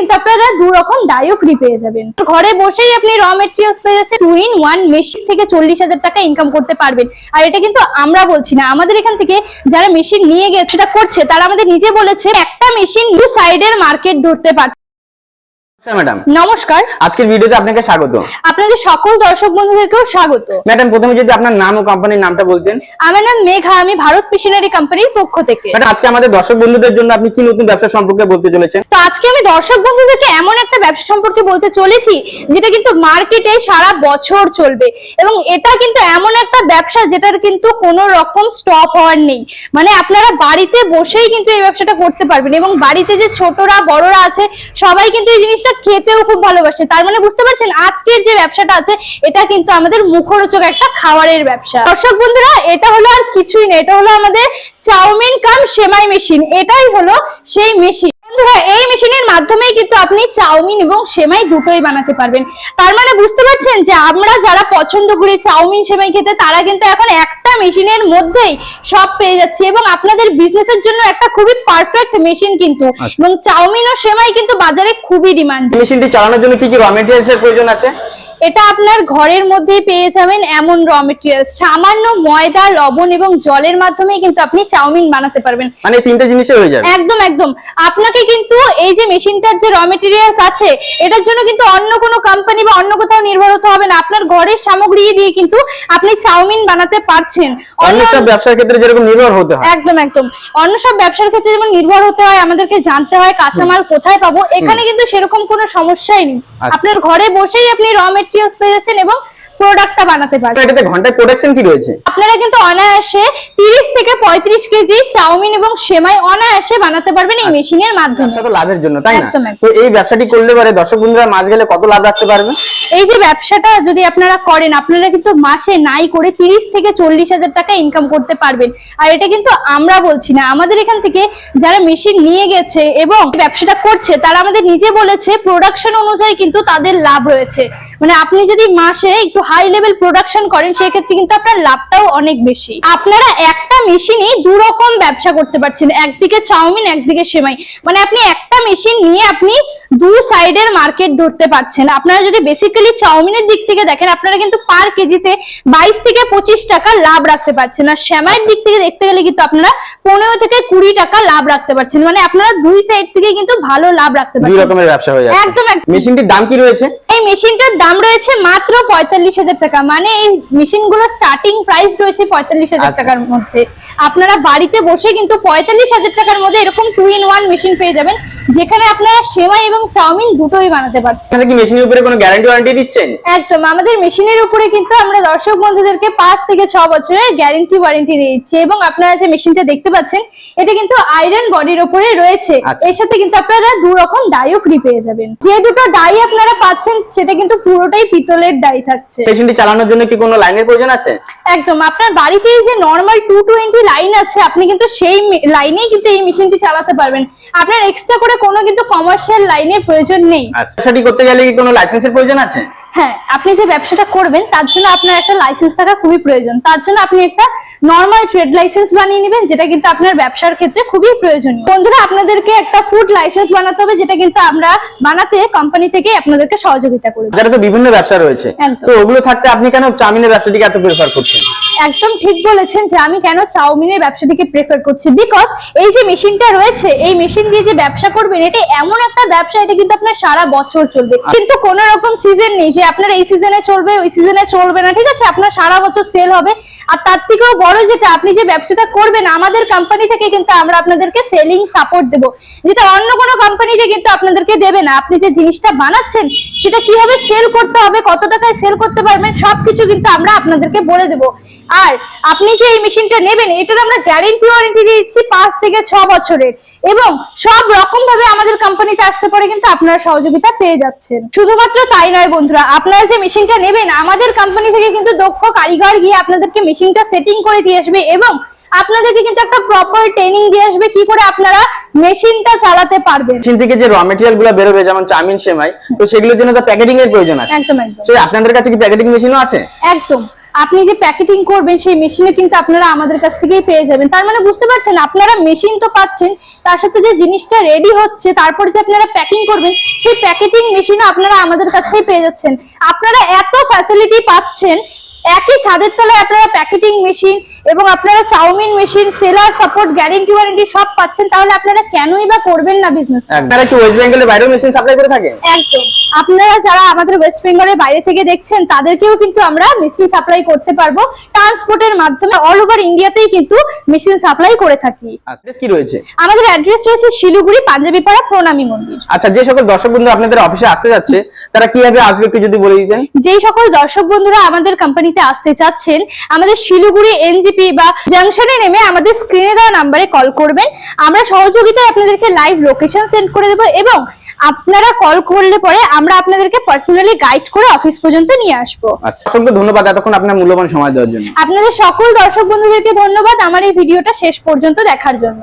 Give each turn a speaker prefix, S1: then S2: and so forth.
S1: কিন্তু আপনারা দু রকম ডাইও ফ্রি পেয়ে যাবেন। ঘরে বসেই আপনি র মেটেরিয়ালস পেয়ে যাচ্ছেন টু ইন ওয়ান মেশিন থেকে চল্লিশ হাজার টাকা ইনকাম করতে পারবেন। আর এটা কিন্তু আমরা বলছি না। আমাদের এখান থেকে যারা মেশিন নিয়ে গেছে সেটা করছে, তারা আমাদের নিজে বলেছে, একটা মেশিন দু সাইডের মার্কেট ধরতে পারছে।
S2: ম্যাডাম
S1: নমস্কার।
S2: আজকের ভিডিওতে আপনাকে স্বাগত।
S1: আপনাদের সকল দর্শক বন্ধুদেরকেও স্বাগত।
S2: ম্যাডাম প্রথমে যদি আপনার নাম ও কোম্পানির নামটা বলতেন।
S1: আমার নাম মেঘা আমি ভারত মিশনারি কোম্পানির পক্ষ থেকে।
S2: ম্যাডাম আজকে আমাদের দর্শক বন্ধুদের জন্য আপনি কি নতুন ব্যবসা সম্পর্কে বলতে চলেছেন?
S1: তো আজকে আমি দর্শক বন্ধুদেরকে এমন একটা ব্যবসা সম্পর্কে বলতে চলেছি যেটা কিন্তু মার্কেটে সারা বছর চলবে। এবং এটা কিন্তু এমন একটা ব্যবসা যেটার কিন্তু কোনো রকম স্টপ হওয়ার নেই। মানে আপনারা বাড়িতে বসেই কিন্তু এই ব্যবসাটা করতে পারবেন এবং বাড়িতে যে ছোটরা বড়রা আছে সবাই কিন্তু এই জিনিসটা খেতেও খুব ভালোবাসে। তার মানে বুঝতে পারছেন, আজকের যে ব্যবসাটা আছে, এটা কিন্তু আমাদের মুখরোচক একটা খাবারের ব্যবসা। দর্শক বন্ধুরা, এটা হলো আর কিছুই না, এটা হলো আমাদের চাউমিন কাম সেমাই মেশিন। এটাই হলো সেই মেশিন। এই মেশিনের মাধ্যমেই কিন্তু আপনি চাউমিন এবং সেমাই দুটোই বানাতে পারবেন। তার মানে বুঝতে পারছেন যে আমরা যারা পছন্দ করি চাউমিন, সেমাই খেতে, তারা কিন্তু এখন একটা মেশিনের মধ্যেই সব পেয়ে যাচ্ছে এবং আপনাদের বিজনেসের জন্য একটা খুবই পারফেক্ট মেশিন কিন্তু।
S2: আচ্ছা।
S1: এবং চাউমিন ও সেমাই কিন্তু বাজারে খুবই ডিমান্ড
S2: মেশিনটি চালানোর জন্য কি কি র মেটেরিয়ালস এর প্রয়োজন আছে?
S1: এটা আপনার ঘরের মধ্যেই পেয়ে যাবেন এমন র মেটেরিয়াল সামান্য ময়দা লবণ এবং জলের মাধ্যমে কিন্তু আপনি চাউমিন বানাতে পারবেন।
S2: মানে তিনটে জিনিসে হয়ে যাবে।
S1: একদম একদম। আপনাকে কিন্তু এই যে মেশিনটার যে র মেটেরিয়ালস আছে এটার জন্য কিন্তু অন্য কোনো কোম্পানি বা অন্য কোথাও নির্ভর হতে হবে না। আপনার ঘরের সামগ্রী দিয়ে কিন্তু আপনি চাউমিন বানাতে পারছেন।
S2: অন্য সব ব্যবসার ক্ষেত্রে যেরকম নির্ভর হতে হয়।
S1: একদম একদম। অন্য সব ব্যবসার ক্ষেত্রে যেমন নির্ভর হতে হয় আমাদেরকে জানতে হয় কাঁচামাল কোথায় পাবো এখানে কিন্তু সেরকম কোনো সমস্যাই নেই।
S2: আচ্ছা।
S1: আপনার ঘরে বসেই আপনি র মেটেরিয়ালস পেয়ে যাচ্ছেন এবং প্রোডাক্টটা বানাতে পারবেন
S2: এটাতে ঘন্টায় প্রোডাকশন কি রয়েছে?
S1: আপনারা কিন্তু অনায়াসে তিরিশ থেকে পঁয়ত্রিশ কেজি চাউমিন এবং সেমাই অনায়াসে বানাতে পারবেন এই মেশিনের মাধ্যমে।
S2: ব্যবসা তো লাভের জন্য তাই না। তো এই ব্যবসাটি করলে পরে দর্শক বন্ধুরা মাস গেলে কত লাভ রাখতে পারবে?
S1: এই যে ব্যবসাটা যদি আপনারা করেন আপনারা কিন্তু মাসে নাই করে তিরিশ থেকে চল্লিশ হাজার টাকা ইনকাম করতে পারবেন। আর এটা কিন্তু আমরা বলছি না আমাদের এখান থেকে যারা মেশিন নিয়ে গেছে এবং ব্যবসাটা করছে তারা আমাদের নিজে বলেছে প্রোডাকশন অনুযায়ী কিন্তু তাদের লাভ রয়েছে। মানে আপনি যদি মাসে একটু হাই লেভেল প্রোডাকশন করেন সেক্ষেত্রে কিন্তু আপনার লাভটাও অনেক বেশি। আপনারা একটা মেশিনই দু রকম ব্যবসা করতে পারছেন। একদিকে চাউমিন একদিকে সেমাই। মানে আপনি একটা মেশিন নিয়ে আপনি দু সাইডের মার্কেট ধরতে পারছেন। আপনারা যদি বেসিক্যালি চাউমিনের দিক থেকে দেখেন আপনারা কিন্তু পার কেজিতে বাইশ থেকে পঁচিশ টাকা লাভ রাখতে পারছেন। আর সেমাইয়ের দিক থেকে দেখতে গেলে কিন্তু আপনারা পনেরো থেকে কুড়ি টাকা লাভ রাখতে পারছেন। মানে আপনারা দুই সাইড থেকে কিন্তু ভালো লাভ রাখতে
S2: দুই
S1: পারছেন
S2: রকমের ব্যবসা হয়ে যাচ্ছে।
S1: একদম একদম।
S2: মেশিনটির দাম কি রয়েছে?
S1: এই মেশিনটার দাম রয়েছে মাত্র পঁয়তাল্লিশ হাজার টাকা। মানে এই মেশিনগুলো স্টার্টিং প্রাইস রয়েছে পঁয়তাল্লিশ হাজার
S2: আচ্ছা।
S1: টাকার মধ্যে। আপনারা বাড়িতে বসে কিন্তু পঁয়তাল্লিশ হাজার টাকার মধ্যে এরকম টু ইন ওয়ান মেশিন পেয়ে যাবেন। যেখানে আপনারা সেমাই এবং চাউমিন দুটোই বানাতে পারছেন।
S2: এখানে কি মেশিনের উপরে কোনো গ্যারান্টি ওয়ারেন্টি দিচ্ছেন?
S1: একদম আমাদের মেশিনের উপরে কিন্তু আমরা দর্শক বন্ধুদেরকে পাঁচ থেকে ছ বছরের গ্যারেন্টি ওয়ারেন্টি দিচ্ছি এবং আপনারা যে মেশিনটা দেখতে পাচ্ছেন এটা কিন্তু আয়রন বডির উপরে রয়েছে।
S2: আচ্ছা।
S1: এর সাথে কিন্তু আপনারা দু রকম ডাইও ফ্রি পেয়ে যাবেন। যে দুটো ডাই আপনারা পাচ্ছেন সেটা কিন্তু পুরোটাই পিতলের ডাই থাকছে।
S2: মেশিনটি চালানোর জন্য কি কোনো লাইনের প্রয়োজন আছে?
S1: একদম আপনার বাড়িতে যে নর্মাল টু টোয়েন্টি লাইন আছে আপনি কিন্তু সেই লাইনেই কিন্তু এই মেশিনটি চালাতে পারবেন। আপনার এক্সট্রা করে কোনো কিন্তু কমার্শিয়াল লাইনের প্রয়োজন নেই।
S2: আচ্ছা ব্যবসাটি করতে গেলে কি কোনো লাইসেন্সের প্রয়োজন আছে?
S1: হ্যাঁ আপনি যে ব্যবসাটা করবেন তার জন্য আপনার একটা লাইসেন্স থাকা খুবই প্রয়োজন। তার জন্য আপনি একটা নর্মাল ট্রেড লাইসেন্স বানিয়ে নেবেন যেটা কিন্তু আপনার ব্যবসার ক্ষেত্রে খুবই প্রয়োজনীয়। বন্ধুরা আপনাদেরকে একটা ফুড লাইসেন্স বানাতে হবে যেটা কিন্তু আমরা বানাতে কোম্পানি থেকে আপনাদেরকে সহযোগিতা করব
S2: তো বিভিন্ন ব্যবসা রয়েছে। তো ওগুলো থাকতে আপনি কেন চাউমিনের ব্যবসাটিকে এত প্রেফার করছেন?
S1: একদম ঠিক বলেছেন যে আমি কেন চাউমিনের ব্যবসাটিকে প্রেফার করছি। বিকজ এই যে মেশিনটা রয়েছে এই মেশিন দিয়ে যে ব্যবসা করবেন এটা এমন একটা ব্যবসা এটা কিন্তু আপনার সারা বছর চলবে। কিন্তু কোন রকম সিজন নেই যে আপনার এই সিজনে চলবে, ওই সিজনে চলবে না, ঠিক আছে? আপনার সারা বছর সেল হবে। আর তার থেকেও বড় যেটা, আপনি যে ব্যবসাটা করবেন, আমাদের কোম্পানি থেকে কিন্তু আমরা আপনাদেরকে সেলিং সাপোর্ট দেব। যেটা অন্য কোনো কোম্পানিতে কিন্তু আপনাদেরকে দেবে না। আপনি যে জিনিসটা বানাচ্ছেন, সেটা কীভাবে সেল করতে হবে, কত টাকায় সেল করতে পারবেন, সবকিছু কিন্তু আমরা আপনাদেরকে বলে দেবো। আর আপনি যে এই মেশিনটা নেবেন? এটার আমরা গ্যারেন্টি ওয়ারেন্টি দিচ্ছি পাঁচ থেকে ছ বছরের। এবং সব রকম ভাবে আমাদের কোম্পানিতে আসতে পারে কিন্তু আপনারা সহযোগিতা পেয়ে যাচ্ছেন। শুধুমাত্র তাই নয় বন্ধুরা আপনারা যে মেশিনটা নেবেন আমাদের কোম্পানি থেকে কিন্তু দক্ষ কারিগর গিয়ে আপনাদেরকে মেশিনটা সেটিং করে দিয়ে আসবে এবং আপনাদেরকে কিন্তু একটা প্রপার ট্রেনিং দিয়ে আসবে কি করে আপনারা মেশিনটা চালাতে পারবেন।
S2: মেশিন থেকে যে র মেটেরিয়ালগুলো বেরোবে যেমন চাউমিন সেমাই তো সেগুলোর জন্য তো প্যাকেটিং এর প্রয়োজন আছে।
S1: একদম একদম।
S2: আপনাদের কাছে কি প্যাকেটিং মেশিনও আছে?
S1: একদম। আপনি যে প্যাকেটিং করবেন, সেই মেশিনে কিন্তু আপনারা আমাদের কাছ থেকেই পেয়ে যাবেন। তার মানে বুঝতে পারছেন, আপনারা মেশিন তো পাচ্ছেন, তার সাথে যে জিনিসটা রেডি হচ্ছে, তারপরে যে আপনারা প্যাকিং করবেন, সেই প্যাকেটিং মেশিনও আপনারা আমাদের কাছেই পেয়ে যাচ্ছেন। আপনারা এত ফ্যাসিলিটি পাচ্ছেন, একই ছাদের তলায় আপনারা প্যাকেটিং মেশিন এবং আপনারা chowmein machine seller support guarantee warranty সব পাচ্ছেন তাহলে আপনারা কেনই বা করবেন না বিজনেস
S2: আপনারা কি ওয়েস্ট বেঙ্গলের বাইরেও মেশিন সাপ্লাই করে থাকেন?
S1: একদম। আপনারা যারা আমাদের ওয়েস্ট বেঙ্গলের বাইরে থেকে দেখছেন তাদেরকেও কিন্তু আমরা মেশিন সাপ্লাই করতে পারব। ট্রান্সপোর্টের মাধ্যমে অল ওভার ইন্ডিয়াতেই কিন্তু মেশিন সাপ্লাই করে থাকি।
S2: আচ্ছা কি রয়েছে?
S1: আমাদের অ্যাড্রেস রয়েছে শিলিগুড়ি পাঞ্জাবি পাড়া প্রণামী মন্দির।
S2: আচ্ছা যে সকল দর্শক বন্ধু আপনাদের অফিসে আসতে যাচ্ছে তারা কীভাবে আসবে একটু যদি বলে দিতেন?
S1: যেই সকল দর্শক বন্ধুরা আমাদের কোম্পানিতে আসতে চাচ্ছেন আমাদের শিলিগুড়ি এনজিপি বা জাংশনে নেমে আমাদের স্ক্রিনে দেওয়া নাম্বারে কল করবেন। আমরা সহযোগিতায় আপনাদেরকে লাইভ লোকেশন সেন্ড করে দেবো এবং আপনারা কল করলে পরে আমরা আপনাদেরকে পার্সোনালি গাইড করে অফিস পর্যন্ত নিয়ে আসব।
S2: আচ্ছা অসংখ্য ধন্যবাদ এতক্ষণ আপনার মূল্যবান সময় দেওয়ার জন্য।
S1: আপনাদের সকল দর্শক বন্ধুদেরকে ধন্যবাদ। আমার এই ভিডিওটা শেষ পর্যন্ত দেখার জন্য।